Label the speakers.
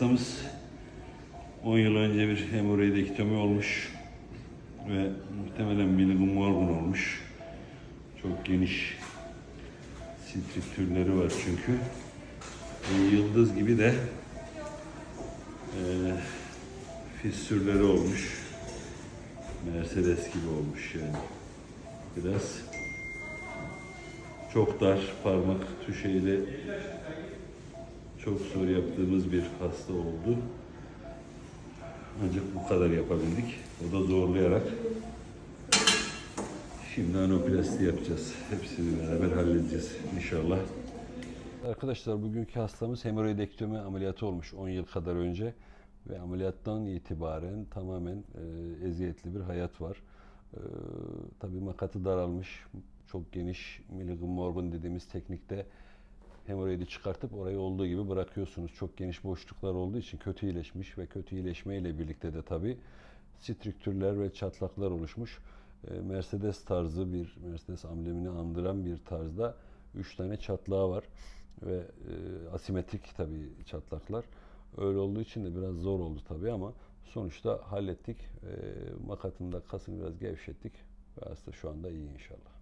Speaker 1: Hastamız 10 yıl önce bir hemoroidektomi olmuş ve muhtemelen bilgum morgun olmuş. Çok geniş sintrik türleri var çünkü. Ve yıldız gibi de e, fissürleri olmuş. Mercedes gibi olmuş yani. Biraz çok dar parmak tüşeyle çok zor yaptığımız bir hasta oldu. Ancak bu kadar yapabildik. O da zorlayarak. Şimdi anoplasti yapacağız. Hepsini beraber halledeceğiz inşallah.
Speaker 2: Arkadaşlar bugünkü hastamız hemoroidektomi ameliyatı olmuş 10 yıl kadar önce ve ameliyattan itibaren tamamen e, eziyetli bir hayat var. E, tabii makatı daralmış, çok geniş Milligan Morgan dediğimiz teknikte hemoroidi çıkartıp orayı olduğu gibi bırakıyorsunuz. Çok geniş boşluklar olduğu için kötü iyileşmiş ve kötü iyileşmeyle birlikte de tabii strüktürler ve çatlaklar oluşmuş. E, Mercedes tarzı bir Mercedes amblemini andıran bir tarzda 3 tane çatlağı var ve e, asimetrik tabii çatlaklar. Öyle olduğu için de biraz zor oldu tabii ama sonuçta hallettik. E, makatında kasını biraz gevşettik ve hasta şu anda iyi inşallah.